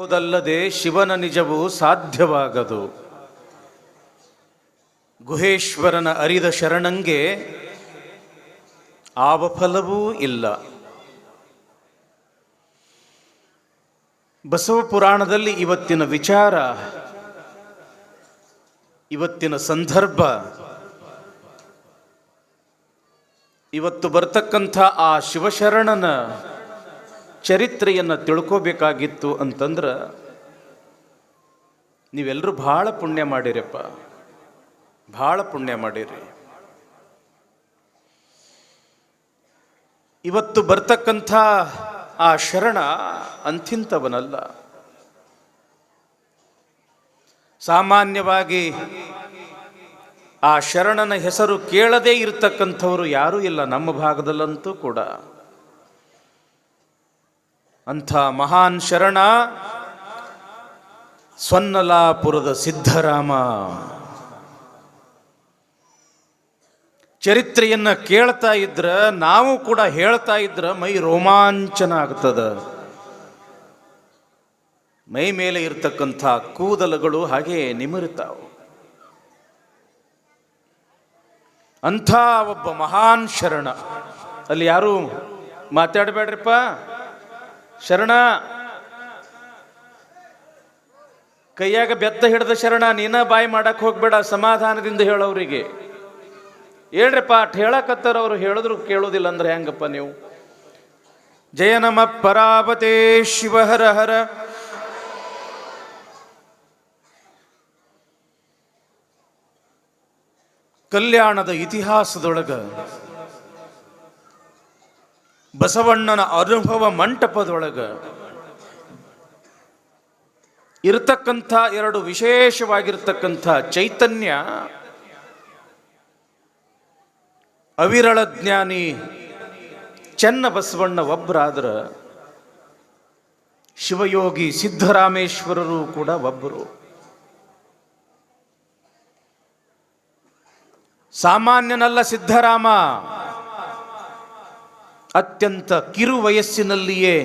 ಹೌದಲ್ಲದೆ ಶಿವನ ನಿಜವೂ ಸಾಧ್ಯವಾಗದು. ಗುಹೇಶ್ವರನ ಅರಿದ ಶರಣಂಗೆ ಆವ ಫಲವೂ ಇಲ್ಲ. ಬಸವ ಪುರಾಣದಲ್ಲಿ ಇವತ್ತಿನ ವಿಚಾರ, ಇವತ್ತಿನ ಸಂದರ್ಭ, ಇವತ್ತು ಬರ್ತಕ್ಕಂಥ ಆ ಶಿವಶರಣನ ಚರಿತ್ರೆಯನ್ನು ತಿಳ್ಕೋಬೇಕಾಗಿತ್ತು ಅಂತಂದ್ರೆ ನೀವೆಲ್ಲರೂ ಭಾಳ ಪುಣ್ಯ ಮಾಡಿರಪ್ಪ. ಭಾಳ ಪುಣ್ಯ ಮಾಡಿರಿ. ಇವತ್ತು ಬರ್ತಕ್ಕಂಥ ಆ ಶರಣ ಅಂಥಿಂಥವನಲ್ಲ. ಸಾಮಾನ್ಯವಾಗಿ ಆ ಶರಣನ ಹೆಸರು ಕೇಳದೇ ಇರತಕ್ಕಂಥವರು ಯಾರೂ ಇಲ್ಲ ನಮ್ಮ ಭಾಗದಲ್ಲಂತೂ ಕೂಡ. ಅಂಥ ಮಹಾನ್ ಶರಣ ಸ್ವನ್ನಲಾಪುರದ ಸಿದ್ಧರಾಮ. ಚರಿತ್ರೆಯನ್ನು ಕೇಳ್ತಾ ಇದ್ರ, ನಾವು ಕೂಡ ಹೇಳ್ತಾ ಇದ್ರ ಮೈ ರೋಮಾಂಚನ ಆಗ್ತದ. ಮೈ ಮೇಲೆ ಇರತಕ್ಕಂಥ ಕೂದಲುಗಳು ಹಾಗೆ ನಿಮಿರುತ್ತಾವು. ಅಂಥ ಒಬ್ಬ ಮಹಾನ್ ಶರಣ. ಅಲ್ಲಿ ಯಾರು ಮಾತಾಡಬೇಡ್ರಿಪ್ಪ? ಶರಣ. ಕೈಯಾಗ ಬೆತ್ತ ಹಿಡಿದ ಶರಣ, ನೀನ ಬಾಯಿ ಮಾಡಕ್ ಹೋಗ್ಬೇಡ, ಸಮಾಧಾನದಿಂದ ಹೇಳೋರಿಗೆ ಪಾಠ ಹೇಳಕತ್ತಾರ ಅವರು, ಹೇಳಿದ್ರು ಕೇಳೋದಿಲ್ಲ ಅಂದ್ರೆ ಹೆಂಗಪ್ಪ ನೀವು? ಜಯ ನಮ ಪರಾವತೆ ಶಿವಹರ ಹರ. ಕಲ್ಯಾಣದ ಇತಿಹಾಸದೊಳಗ ಬಸವಣ್ಣನ ಅನುಭವ ಮಂಟಪದೊಳಗ ಇರತಕ್ಕಂಥ ಎರಡು ವಿಶೇಷವಾಗಿರ್ತಕ್ಕಂಥ ಚೈತನ್ಯ, ಅವಿರಳ ಜ್ಞಾನಿ ಚೆನ್ನ ಬಸವಣ್ಣ ಒಬ್ಬರಾದ್ರ ಶಿವಯೋಗಿ ಸಿದ್ದರಾಮೇಶ್ವರರು ಕೂಡ ಒಬ್ಬರು ಸಾಮಾನ್ಯನಲ್ಲ ಸಿದ್ಧರಾಮ. ಅತ್ಯಂತ ಕಿರು ವಯಸ್ಸಿನಲ್ಲಿಯೇ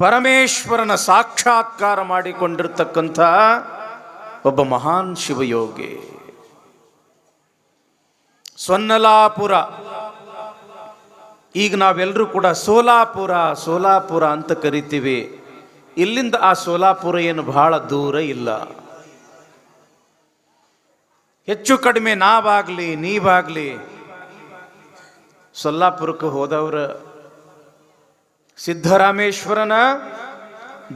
ಪರಮೇಶ್ವರನ ಸಾಕ್ಷಾತ್ಕಾರ ಮಾಡಿಕೊಂಡಿರ್ತಕ್ಕಂಥ ಒಬ್ಬ ಮಹಾನ್ ಶಿವಯೋಗಿ. ಸ್ವನ್ನಲಾಪುರ ಈಗ ನಾವೆಲ್ಲರೂ ಕೂಡ ಸೋಲಾಪುರ ಸೋಲಾಪುರ ಅಂತ ಕರಿತೀವಿ. ಇಲ್ಲಿಂದ ಆ ಸೋಲಾಪುರ ಏನು ಬಹಳ ದೂರ ಇಲ್ಲ. ಹೆಚ್ಚು ಕಡಿಮೆ ನಾವಾಗಲಿ, ನೀವಾಗ್ಲಿ ಸೊಲ್ಲಾಪುರಕ್ಕೆ ಹೋದವ್ರ ಸಿದ್ಧರಾಮೇಶ್ವರನ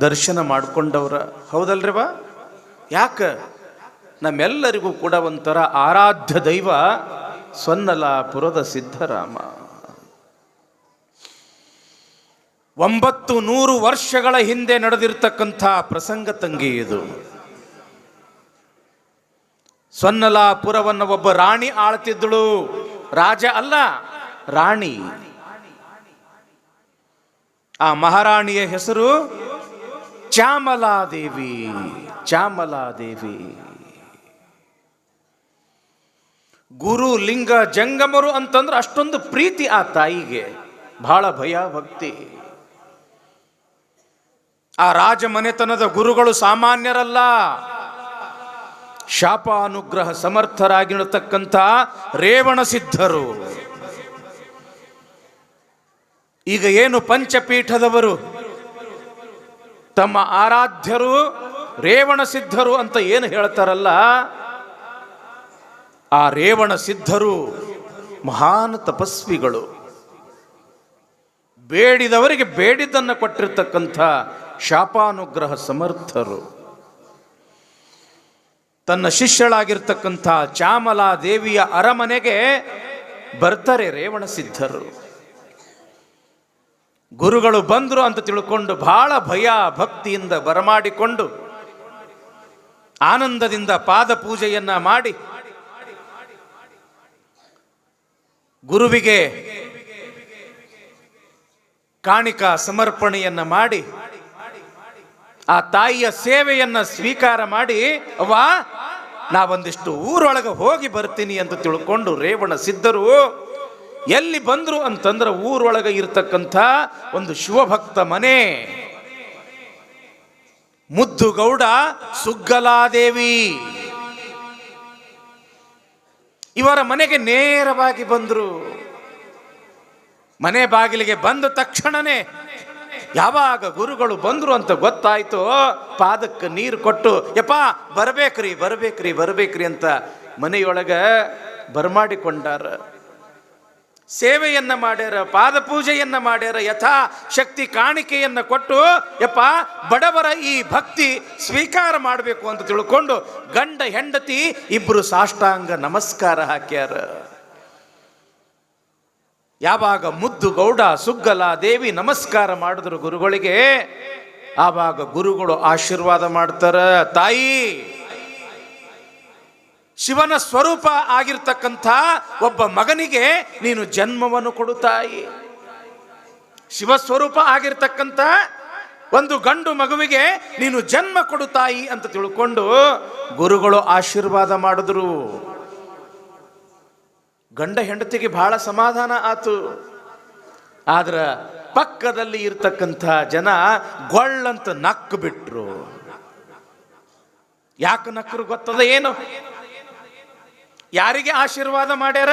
ದರ್ಶನ ಮಾಡಿಕೊಂಡವ್ರ. ಹೌದಲ್ರಿ ಬಾ ಯಾಕ? ನಮ್ಮೆಲ್ಲರಿಗೂ ಕೂಡ ಒಂಥರ ಆರಾಧ್ಯ ದೈವ ಸೊನ್ನಲಾಪುರದ ಸಿದ್ಧರಾಮ. ಒಂಬತ್ತು ನೂರು ವರ್ಷಗಳ ಹಿಂದೆ ನಡೆದಿರ್ತಕ್ಕಂಥ ಪ್ರಸಂಗ ತಂಗಿ ಇದು. ಸೊನ್ನಲಾಪುರವನ್ನು ಒಬ್ಬ ರಾಣಿ ಆಳ್ತಿದ್ದಳು. ರಾಜ ಅಲ್ಲ ರಾಣಿ. ಆ ಮಹಾರಾಣಿಯ ಹೆಸರು ಚಾಮಲಾದೇವಿ. ಚಾಮಲಾದೇವಿ. ಗುರು ಲಿಂಗ ಜಂಗಮರು ಅಂತಂದ್ರೆ ಅಷ್ಟೊಂದು ಪ್ರೀತಿ ಆ ತಾಯಿಗೆ. ಬಹಳ ಭಯ ಭಕ್ತಿ ಆ ರಾಜ ಮನೆತನದ ಗುರುಗಳು ಸಾಮಾನ್ಯರಲ್ಲ. ಶಾಪ ಅನುಗ್ರಹ ಸಮರ್ಥರಾಗಿರತಕ್ಕಂಥ ರೇವಣ ಸಿದ್ಧರು. ಈಗ ಏನು ಪಂಚಪೀಠದವರು? ತಮ್ಮ ಆರಾಧ್ಯರು, ರೇವಣ ಸಿದ್ಧರು ಅಂತ ಏನು ಹೇಳ್ತಾರಲ್ಲ, ಆ ರೇವಣ ಸಿದ್ಧರು ಮಹಾನ್ ತಪಸ್ವಿಗಳು. ಬೇಡಿದವರಿಗೆ ಬೇಡಿದ್ದನ್ನು ಕೊಟ್ಟಿರ್ತಕ್ಕಂಥ ಶಾಪಾನುಗ್ರಹ ಸಮರ್ಥರು. ತನ್ನ ಶಿಷ್ಯಳಾಗಿರ್ತಕ್ಕಂಥ ಚಾಮಲಾ ದೇವಿಯ ಅರಮನೆಗೆ ಬರ್ತಾರೆ ರೇವಣ ಸಿದ್ಧರು. ಗುರುಗಳು ಬಂದರು ಅಂತ ತಿಳ್ಕೊಂಡು ಬಹಳ ಭಯ ಭಕ್ತಿಯಿಂದ ಬರಮಾಡಿಕೊಂಡು ಆನಂದದಿಂದ ಪಾದ ಪೂಜೆಯನ್ನ ಮಾಡಿ ಗುರುವಿಗೆ ಕಾಣಿಕಾ ಸಮರ್ಪಣೆಯನ್ನ ಮಾಡಿ ಆ ತಾಯಿಯ ಸೇವೆಯನ್ನ ಸ್ವೀಕಾರ ಮಾಡಿ, ಅವ್ವ, ನಾವೊಂದಿಷ್ಟು ಊರೊಳಗೆ ಹೋಗಿ ಬರ್ತೀನಿ ಅಂತ ತಿಳ್ಕೊಂಡು ರೇವಣ ಸಿದ್ಧರು ಎಲ್ಲಿ ಬಂದರು ಅಂತಂದ್ರೆ ಊರೊಳಗೆ ಇರ್ತಕ್ಕಂಥ ಒಂದು ಶಿವಭಕ್ತ ಮನೆ. ಮುದ್ದು ಗೌಡ ಸುಗ್ಗಲಾದೇವಿ. ಇವರ ಮನೆಗೆ ನೇರವಾಗಿ ಬಂದರು. ಮನೆ ಬಾಗಿಲಿಗೆ ಬಂದ ತಕ್ಷಣನೇ ಯಾವಾಗ ಗುರುಗಳು ಬಂದರು ಅಂತ ಗೊತ್ತಾಯ್ತು ಪಾದಕ್ಕೆ ನೀರು ಕೊಟ್ಟು, ಯಪ್ಪ, ಬರ್ಬೇಕ್ರಿ ಬರ್ಬೇಕ್ರಿ ಬರ್ಬೇಕ್ರಿ ಅಂತ ಮನೆಯೊಳಗೆ ಬರಮಾಡಿಕೊಂಡಾರ. ಸೇವೆಯನ್ನ ಮಾಡ್ಯಾರ ಪಾದ ಪೂಜೆಯನ್ನ ಮಾಡ್ಯಾರ, ಯಥಾ ಶಕ್ತಿ ಕಾಣಿಕೆಯನ್ನ ಕೊಟ್ಟು, ಯಪ್ಪ, ಬಡವರ ಈ ಭಕ್ತಿ ಸ್ವೀಕಾರ ಮಾಡಬೇಕು ಅಂತ ತಿಳ್ಕೊಂಡು ಗಂಡ, ಹೆಂಡತಿ ಇಬ್ಬರು ಸಾಷ್ಟಾಂಗ ನಮಸ್ಕಾರ ಹಾಕ್ಯಾರ. ಯಾವಾಗ ಮುದ್ದು ಗೌಡ, ಸುಗ್ಗಲ, ದೇವಿ ನಮಸ್ಕಾರ ಮಾಡಿದ್ರು ಗುರುಗಳಿಗೆ, ಆವಾಗ ಗುರುಗಳು ಆಶೀರ್ವಾದ ಮಾಡ್ತಾರ. ತಾಯಿ ಶಿವನ ಸ್ವರೂಪ ಆಗಿರ್ತಕ್ಕಂಥ ಒಬ್ಬ ಮಗನಿಗೆ ನೀನು ಜನ್ಮವನ್ನು ಕೊಡುತ್ತಾಯಿ ತಾಯಿ. ಶಿವ ಸ್ವರೂಪ ಆಗಿರ್ತಕ್ಕಂಥ ಒಂದು ಗಂಡು ಮಗುವಿಗೆ ನೀನು ಜನ್ಮ ಕೊಡುತ್ತಾಯಿ ತಾಯಿ ಅಂತ ತಿಳ್ಕೊಂಡು ಗುರುಗಳು ಆಶೀರ್ವಾದ ಮಾಡಿದ್ರು. ಗಂಡ ಹೆಂಡತಿಗೆ ಬಹಳ ಸಮಾಧಾನ ಆತು. ಆದ್ರ ಪಕ್ಕದಲ್ಲಿ ಇರ್ತಕ್ಕಂಥ ಜನ ಗೊಳ್ಳಂತ ನಕ್ಕು ಬಿಟ್ರು. ಯಾಕೆ ನಕ್ಕರು ಗೊತ್ತದ ಏನು? ಯಾರಿಗೆ ಆಶೀರ್ವಾದ ಮಾಡ್ಯಾರ?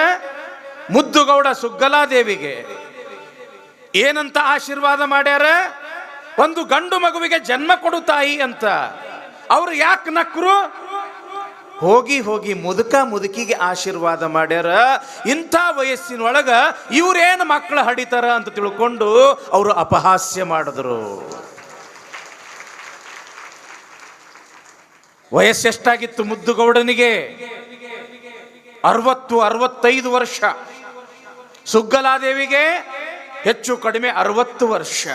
ಮುದ್ದುಗೌಡ ಸುಗ್ಗಲಾದೇವಿಗೆ. ಏನಂತ ಆಶೀರ್ವಾದ ಮಾಡ್ಯಾರ? ಒಂದು ಗಂಡು ಮಗುವಿಗೆ ಜನ್ಮ ಕೊಡು ತಾಯಿ ಅಂತ. ಅವ್ರು ಯಾಕೆ ನಕ್ರು? ಹೋಗಿ ಹೋಗಿ ಮುದುಕ ಮುದುಕಿಗೆ ಆಶೀರ್ವಾದ ಮಾಡ್ಯಾರ. ಇಂಥ ವಯಸ್ಸಿನೊಳಗ ಇವ್ರೇನು ಮಕ್ಕಳು ಹಡಿತಾರ ಅಂತ ತಿಳ್ಕೊಂಡು ಅವರು ಅಪಹಾಸ್ಯ ಮಾಡಿದ್ರು. ವಯಸ್ಸೆಷ್ಟಾಗಿತ್ತು ಮುದ್ದುಗೌಡನಿಗೆ? ಅರವತ್ತು, ಅರವತ್ತೈದು ವರ್ಷ. ಸುಗ್ಗಲಾದೇವಿಗೆ ಹೆಚ್ಚು ಕಡಿಮೆ ಅರವತ್ತು ವರ್ಷ.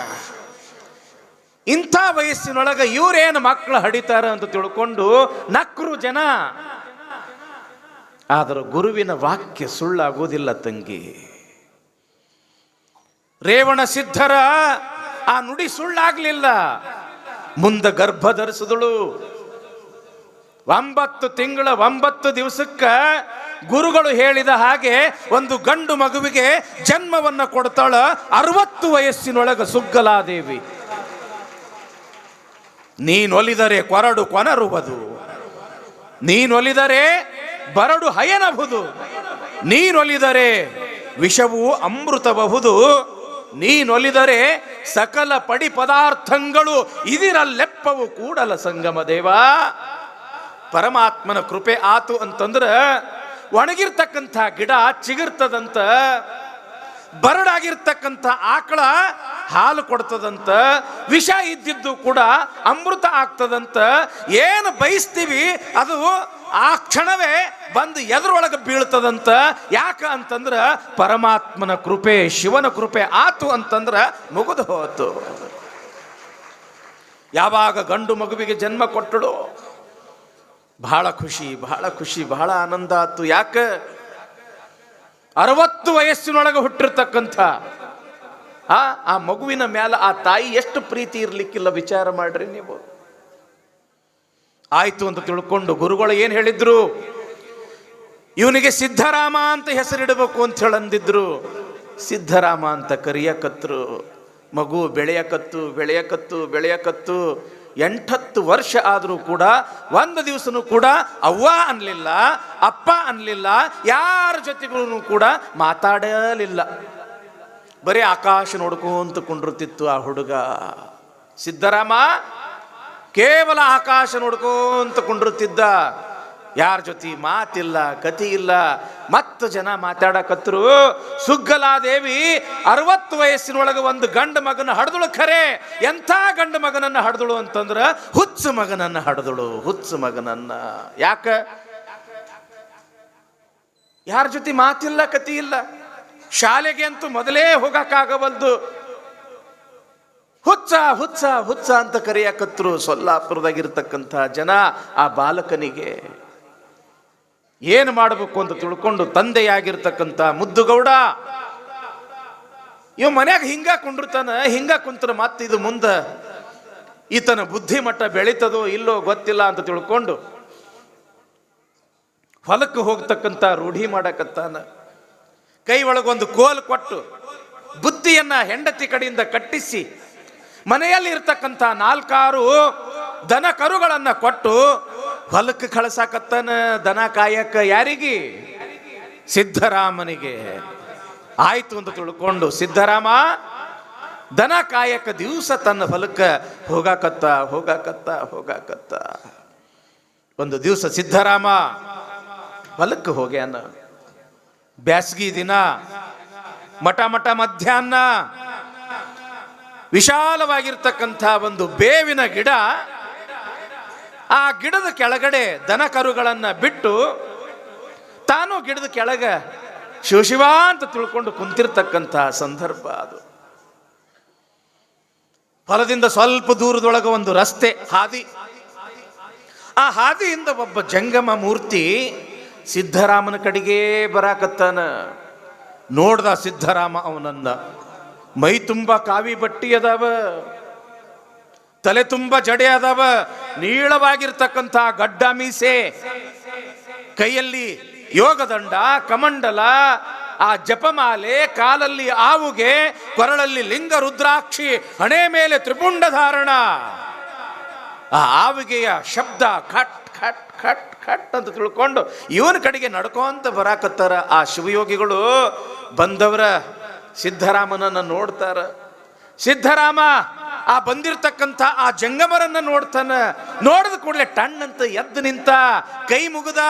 ಇಂಥ ವಯಸ್ಸಿನೊಳಗೆ ಇವರೇನು ಮಕ್ಕಳು ಹಡಿತಾರ ಅಂತ ತಿಳ್ಕೊಂಡು ನಕ್ರು ಜನ. ಆದರೂ ಗುರುವಿನ ವಾಕ್ಯ ಸುಳ್ಳಾಗುವುದಿಲ್ಲ ತಂಗಿ. ರೇವಣ ಸಿದ್ಧರ ಆ ನುಡಿ ಸುಳ್ಳಾಗಲಿಲ್ಲ. ಮುಂದ ಗರ್ಭ ಧರಿಸಿದಳು. ಒಂಬತ್ತು ತಿಂಗಳ ಒಂಬತ್ತು ದಿವಸಕ್ಕ ಗುರುಗಳು ಹೇಳಿದ ಹಾಗೆ ಒಂದು ಗಂಡು ಮಗುವಿಗೆ ಜನ್ಮವನ್ನ ಕೊಡ್ತಾಳ ಅರವತ್ತು ವಯಸ್ಸಿನೊಳಗ ಸುಗ್ಗಲಾದೇವಿ. ನೀನೊಲಿದರೆ ಕೊರಡು ಕೊನರುವುದು. ನೀನೊಲಿದರೆ ಬರಡು ಹಯನಬಹುದು ನೀನೊಲಿದರೆ ವಿಷವು ಅಮೃತಬಹುದು. ನೀನೊಲಿದರೆ ಸಕಲ ಪಡಿ ಪದಾರ್ಥಗಳು, ಇದಿರಲ್ಲೆಪ್ಪವು ಕೂಡಲ ಸಂಗಮ ದೇವ. ಪರಮಾತ್ಮನ ಕೃಪೆ ಆತು ಅಂತಂದ್ರೆ ಒಣಗಿರ್ತಕ್ಕಂಥ ಗಿಡ ಚಿಗುರ್ತದಂತ, ಬರಡಾಗಿರ್ತಕ್ಕಂಥ ಆಕಳ ಹಾಲು ಕೊಡ್ತದಂತ, ವಿಷ ಇದ್ದಿದ್ದು ಕೂಡ ಅಮೃತ ಆಗ್ತದಂತ, ಏನು ಬಯಸ್ತೀವಿ ಅದು ಆ ಕ್ಷಣವೇ ಬಂದು ಎದುರೊಳಗೆ ಬೀಳ್ತದಂತ. ಯಾಕ ಅಂತಂದ್ರೆ ಪರಮಾತ್ಮನ ಕೃಪೆ, ಶಿವನ ಕೃಪೆ ಆತು ಅಂತಂದ್ರೆ ಮುಗಿದು ಹೋತು. ಯಾವಾಗ ಗಂಡು ಮಗುವಿಗೆ ಜನ್ಮ ಕೊಟ್ಟಳು ಬಹಳ ಖುಷಿ ಬಹಳ ಖುಷಿ, ಬಹಳ ಆನಂದ ಆತು ಯಾಕ? ಅರವತ್ತು ವಯಸ್ಸಿನೊಳಗೆ ಹುಟ್ಟಿರ್ತಕ್ಕಂಥ, ಆ ಆ ಮಗುವಿನ ಮ್ಯಾಲ ಆ ತಾಯಿ ಎಷ್ಟು ಪ್ರೀತಿ ಇರ್ಲಿಕ್ಕಿಲ್ಲ ವಿಚಾರ ಮಾಡ್ರಿ ನೀವು. ಆಯ್ತು ಅಂತ ತಿಳ್ಕೊಂಡು ಗುರುಗಳು ಏನು ಹೇಳಿದ್ರು? ಇವನಿಗೆ ಸಿದ್ಧರಾಮ ಅಂತ ಹೆಸರಿಡಬೇಕು ಅಂತ ಹೇಳಂದಿದ್ರು. ಸಿದ್ಧರಾಮ ಅಂತ ಕರಿಯಕತ್ರು. ಮಗು ಬೆಳೆಯಕತ್ತು ಬೆಳೆಯಕತ್ತು ಬೆಳೆಯಕತ್ತು. ಎಂಟತ್ತು ವರ್ಷ ಆದರೂ ಕೂಡ, ಒಂದು ದಿವಸನೂ ಕೂಡ ಅವ್ವ ಅನ್ನಲಿಲ್ಲ ಅಪ್ಪ ಅನ್ನಲಿಲ್ಲ ಯಾರ ಜೊತೆಗೂ ಕೂಡ ಮಾತಾಡಲಿಲ್ಲ. ಬರೀ ಆಕಾಶ ನೋಡ್ಕೊಂತ ಕುಂಡಿರ್ತಿತ್ತು ಆ ಹುಡುಗ. ಸಿದ್ದರಾಮ, ಕೇವಲ ಆಕಾಶ ನೋಡ್ಕೊಂತ ಕುಂಡಿರ್ತಿದ್ದ. ಯಾರ ಜೊತೆ ಮಾತಿಲ್ಲ ಕತಿ ಇಲ್ಲ, ಮತ್ತು ಜನ ಮಾತಾಡಕತ್ರು. ಸುಗ್ಗಲಾದೇವಿ ಅರವತ್ತು ವಯಸ್ಸಿನೊಳಗೆ ಒಂದು ಗಂಡು ಮಗನ ಹಡ್ದಳು ಖರೆ. ಎಂಥ ಗಂಡು ಮಗನನ್ನ ಹಡ್ದಳು ಅಂತಂದ್ರೆ ಹುಚ್ಚು ಮಗನನ್ನ ಹಡ್ದಳು, ಹುಚ್ಚು ಮಗನನ್ನ. ಯಾಕ? ಯಾರ ಜೊತೆ ಮಾತಿಲ್ಲ ಕತಿ ಇಲ್ಲ. ಶಾಲೆಗೆ ಅಂತೂ ಮೊದಲೇ ಹೋಗಕ್ಕಾಗಬಲ್ದು ಹುಚ್ಚ ಹುಚ್ಚ ಹುಚ್ಚ ಅಂತ ಕರೆಯಕತ್ರು ಸೊಲ್ಲಾಪುರದಾಗಿರ್ತಕ್ಕಂಥ ಜನ ಆ ಬಾಲಕನಿಗೆ. ಏನು ಮಾಡಬೇಕು ಅಂತ ತಿಳ್ಕೊಂಡು ತಂದೆಯಾಗಿರ್ತಕ್ಕಂಥ ಮುದ್ದುಗೌಡ. ಇವ್ ಮನ್ಯಾಗ ಹಿಂಗ ಕುಂಡಿರ್ತಾನ, ಹಿಂಗ ಕುಂತ್ರ ಮತ್ತೆ ಇದು ಮುಂದ. ಈತನ ಬುದ್ಧಿಮಟ್ಟ ಬೆಳೀತದೋ ಇಲ್ಲೋ ಗೊತ್ತಿಲ್ಲ ಅಂತ ತಿಳ್ಕೊಂಡು ಹೊಲಕ್ಕೆ ಹೋಗ್ತಕ್ಕಂಥ ರೂಢಿ ಮಾಡಕತ್ತಾನ. ಕೈ ಒಳಗೊಂದು ಕೋಲ್ ಕೊಟ್ಟು ಬುದ್ಧಿಯನ್ನ ಹೆಂಡತಿ ಕಡೆಯಿಂದ ಕಟ್ಟಿಸಿ ಮನೆಯಲ್ಲಿ ಇರ್ತಕ್ಕಂಥ ನಾಲ್ಕಾರು ದನ ಕರುಗಳನ್ನ ಕೊಟ್ಟು ಹೊಲಕ್ಕೆ ಕಳಸಾಕತ್ತನ ದನ ಕಾಯಕ ಯಾರಿಗೆ? ಸಿದ್ಧರಾಮನಿಗೆ ಆಯ್ತು ಅಂತ ತಿಳ್ಕೊಂಡು ಸಿದ್ಧರಾಮ ದನ ಕಾಯಕ ದಿವಸ ತನ್ನ ಹೊಲಕ್ಕೆ ಹೋಗಾಕತ್ತ ಹೋಗಾಕತ್ತ ಹೋಗಾಕತ್ತ. ಒಂದು ದಿವಸ ಸಿದ್ಧರಾಮ ಹೊಲಕ್ಕೆ ಹೋಗ್ಯಾನ. ಬ್ಯಾಸಗಿ ದಿನ, ಮಠ ಮಠ ಮಧ್ಯಾಹ್ನ, ವಿಶಾಲವಾಗಿರ್ತಕ್ಕಂಥ ಒಂದು ಬೇವಿನ ಗಿಡ ಆ ಗಿಡದ ಕೆಳಗಡೆ ದನ ಕರುಗಳನ್ನು ಬಿಟ್ಟು ತಾನು ಗಿಡದ ಕೆಳಗೆ ಶಿವಶಿವ ಅಂತ ತಿಳ್ಕೊಂಡು ಕುಂತಿರ್ತಕ್ಕಂತಹ ಸಂದರ್ಭ ಅದು. ಹೊಲದಿಂದ ಸ್ವಲ್ಪ ದೂರದೊಳಗೆ ಒಂದು ರಸ್ತೆ, ಹಾದಿ. ಆ ಹಾದಿಯಿಂದ ಒಬ್ಬ ಜಂಗಮ ಮೂರ್ತಿ ಸಿದ್ಧರಾಮನ ಕಡೆಗೆ ಬರಾಕತ್ತಾನ. ನೋಡ್ದ ಸಿದ್ಧರಾಮ ಅವನನ್ನ. ಮೈ ತುಂಬ ಕಾವಿ ಬಟ್ಟಿ ಅದಾವ. ತಲೆ ತುಂಬ ಜಡೆ ಅದಾವ ನೀಳವಾಗಿರ್ತಕ್ಕಂಥ ಗಡ್ಡ ಮೀಸೆ. ಕೈಯಲ್ಲಿ ಯೋಗದಂಡ, ಕಮಂಡಲ, ಆ ಜಪಮಾಲೆ, ಕಾಲಲ್ಲಿ ಆವುಗೆ, ಕೊರಳಲ್ಲಿ ಲಿಂಗ ರುದ್ರಾಕ್ಷಿ, ಹಣೆ ಮೇಲೆ ತ್ರಿಪುಂಡ ಧಾರಣ. ಆ ಆವಿಗೆಯ ಶಬ್ದ ಖಟ್ ಖಟ್ ಖಟ್ ಖಟ್ ಅಂತ ತಿಳ್ಕೊಂಡು ಇವನ ಕಡೆಗೆ ನಡ್ಕೊಂತ ಬರಾಕತ್ತಾರ ಆ ಶಿವಯೋಗಿಗಳು. ಬಂದವರ ಸಿದ್ಧರಾಮನನ್ನು ನೋಡ್ತಾರ. ಸಿದ್ಧರಾಮ ಆ ಬಂದಿರತಕ್ಕಂಥ ಆ ಜಂಗಮರನ್ನ ನೋಡ್ತಾನ, ನೋಡಿದ ಕೂಡಲೇ ಟಣ್ಣಂತ ಎದ್ದು ನಿಂತ, ಕೈ ಮುಗಿದ,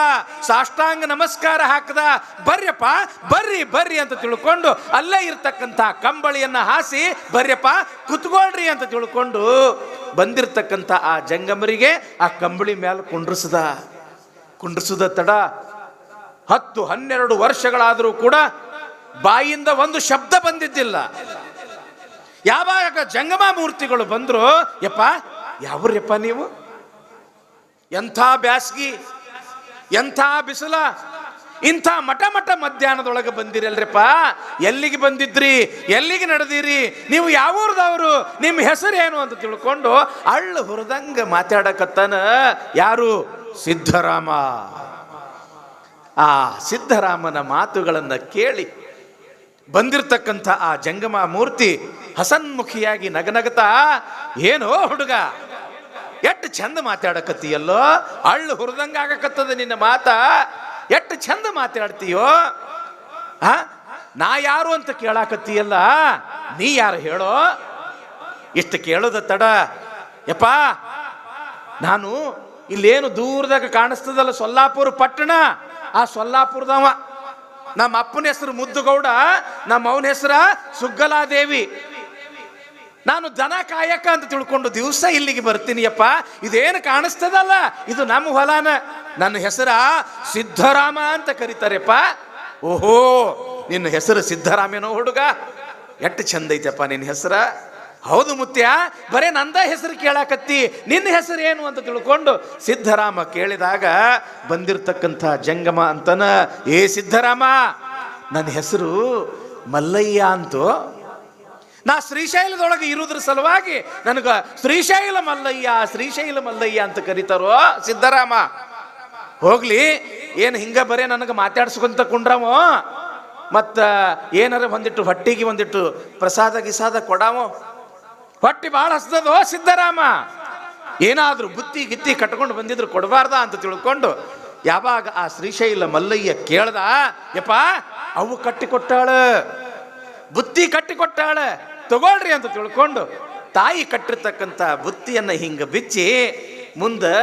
ಸಾಷ್ಟಾಂಗ ನಮಸ್ಕಾರ ಹಾಕದ ಬರ್ರಪ್ಪ ಬರ್ರಿ ಬರ್ರಿ ಅಂತ ತಿಳ್ಕೊಂಡು ಅಲ್ಲೇ ಇರ್ತಕ್ಕಂಥ ಕಂಬಳಿಯನ್ನ ಹಾಸಿ ಬರ್ರಪ್ಪ ಕುತ್ಕೊಳ್ರಿ ಅಂತ ತಿಳ್ಕೊಂಡು ಬಂದಿರತಕ್ಕಂಥ ಆ ಜಂಗಮರಿಗೆ ಆ ಕಂಬಳಿ ಮೇಲೆ ಕುಂಡ್ರಿಸದ. ಕುಂಡ್ರಿಸದ ತಡ ಹತ್ತು ಹನ್ನೆರಡು ವರ್ಷಗಳಾದರೂ ಕೂಡ ಬಾಯಿಂದ ಒಂದು ಶಬ್ದ ಬಂದಿದ್ದಿಲ್ಲ. ಯಾವಾಗ ಜಂಗಮ ಮೂರ್ತಿಗಳು ಬಂದರು, ಯಪ್ಪ, ಯಾವ್ರಪ್ಪ ನೀವು? ಎಂಥ ಬ್ಯಾಸ್ಗಿ, ಎಂಥ ಬಿಸಿಲ, ಇಂಥ ಮಠ ಮಠ ಮಧ್ಯಾಹ್ನದೊಳಗೆ ಬಂದಿರಲ್ರಿಪ್ಪ? ಎಲ್ಲಿಗೆ ಬಂದಿದ್ರಿ? ಎಲ್ಲಿಗೆ ನಡೆದಿರಿ? ನೀವು ಯಾವೂರ್ದವರು ನಿಮ್ಮ ಹೆಸರು ಏನು ಅಂತ ತಿಳ್ಕೊಂಡು ಅಳ್ಳು ಹುರಿದಂಗ ಮಾತಾಡಕತ್ತಾನ ಯಾರು? ಸಿದ್ಧರಾಮ. ಆ ಸಿದ್ಧರಾಮನ ಮಾತುಗಳನ್ನು ಕೇಳಿ ಬಂದಿರತಕ್ಕಂಥ ಆ ಜಂಗಮ ಮೂರ್ತಿ ಹಸನ್ಮುಖಿಯಾಗಿ ನಗನಗತಾ, ಏನೋ ಹುಡುಗ, ಎಷ್ಟು ಚಂದ ಮಾತಾಡಕತ್ತೀಯಲ್ಲೋ ಅಳ್ಳು ಹುರಿದಂಗ ಆಗಕತ್ತದ ನಿನ್ನ ಮಾತ, ಎಷ್ಟು ಚಂದ ಮಾತಾಡ್ತೀಯೋ, ಆ? ನಾ ಯಾರು ಅಂತ ಕೇಳಾಕತ್ತೀಯಲ್ಲ, ನೀ ಯಾರು ಹೇಳೋ? ಇಷ್ಟು ಕೇಳೋದ ತಡ. ಯಪ್ಪ, ನಾನು ಇಲ್ಲೇನು ದೂರದಾಗ ಕಾಣಿಸ್ತದಲ್ಲ ಸೊಲ್ಲಾಪುರ ಪಟ್ಟಣ, ಆ ಸೊಲ್ಲಾಪುರದವ. ನಮ್ಮ ಅಪ್ಪನ ಹೆಸರು ಮುದ್ದುಗೌಡ, ನಮ್ಮ ಅವನ ಹೆಸರ ಸುಗ್ಗಲಾದೇವಿ. ನಾನು ದನ ಕಾಯಕ ಅಂತ ತಿಳ್ಕೊಂಡು ದಿವಸ ಇಲ್ಲಿಗೆ ಬರ್ತೀನಿ ಅಪ್ಪ ಇದೇನು ಕಾಣಿಸ್ತದಲ್ಲ? ಇದು ನಮ್ಮ ಹೊಲಾನ. ನನ್ನ ಹೆಸರ ಸಿದ್ಧರಾಮ ಅಂತ ಕರೀತಾರೆಪ್ಪ. ಓಹೋ, ನಿನ್ನ ಹೆಸರು ಸಿದ್ಧರಾಮೇನೋ ಹುಡುಗ. ಎಷ್ಟು ಚಂದ ಐತೆಪ್ಪ ನಿನ್ನ ಹೆಸರ. ಹೌದು ಮುತ್ಯ, ಬರೇ ನಂದ ಹೆಸರು ಕೇಳಾಕತ್ತಿ, ನಿನ್ನ ಹೆಸರು ಏನು ಅಂತ ತಿಳ್ಕೊಂಡು ಸಿದ್ಧರಾಮ ಕೇಳಿದಾಗ ಬಂದಿರತಕ್ಕಂಥ ಜಂಗಮ ಅಂತನ, ಏ ಸಿದ್ಧರಾಮ, ನನ್ನ ಹೆಸರು ಮಲ್ಲಯ್ಯ ಅಂತೂ. ನಾ ಶ್ರೀಶೈಲದೊಳಗೆ ಇರುವುದ್ರ ಸಲುವಾಗಿ ನನಗೆ ಶ್ರೀಶೈಲ ಮಲ್ಲಯ್ಯ ಶ್ರೀಶೈಲ ಮಲ್ಲಯ್ಯ ಅಂತ ಕರೀತಾರೋ ಸಿದ್ಧರಾಮ. ಹೋಗ್ಲಿ, ಏನು ಹಿಂಗ ಬರೇ ನನಗೆ ಮಾತಾಡ್ಸ್ಕೊಂತ ಕುಂಡ್ರಾಮೋ ಮತ್ತು ಏನಾರ ಒಂದಿಟ್ಟು ಹೊಟ್ಟಿಗೆ ಒಂದಿಟ್ಟು ಪ್ರಸಾದ ಗಿಸಾದ ಕೊಡಾಮೋ ಹೊಟ್ಟಿ ಭಾಳ ಹಸ್ದದೋ ಸಿದ್ಧರಾಮ ಏನಾದರೂ ಬುತ್ತಿ ಗಿತ್ತಿ ಕಟ್ಕೊಂಡು ಬಂದಿದ್ರು ಕೊಡಬಾರ್ದ ಅಂತ ತಿಳ್ಕೊಂಡು ಯಾವಾಗ ಆ ಶ್ರೀಶೈಲ ಮಲ್ಲಯ್ಯ ಕೇಳ್ದ, ಯಪ್ಪ, ಅವು ಕಟ್ಟಿ ಕೊಟ್ಟಾಳ ಬುತ್ತಿ ಕಟ್ಟಿ ಕೊಟ್ಟಾಳ ತಗೊಳ್ರಿ ಅಂತ ತಿಳ್ಕೊಂಡು ತಾಯಿ ಕಟ್ಟಿರ್ತಕ್ಕಂಥ ಬುತ್ತಿಯನ್ನು ಹಿಂಗೆ ಬಿಚ್ಚಿ ಮುಂದೆ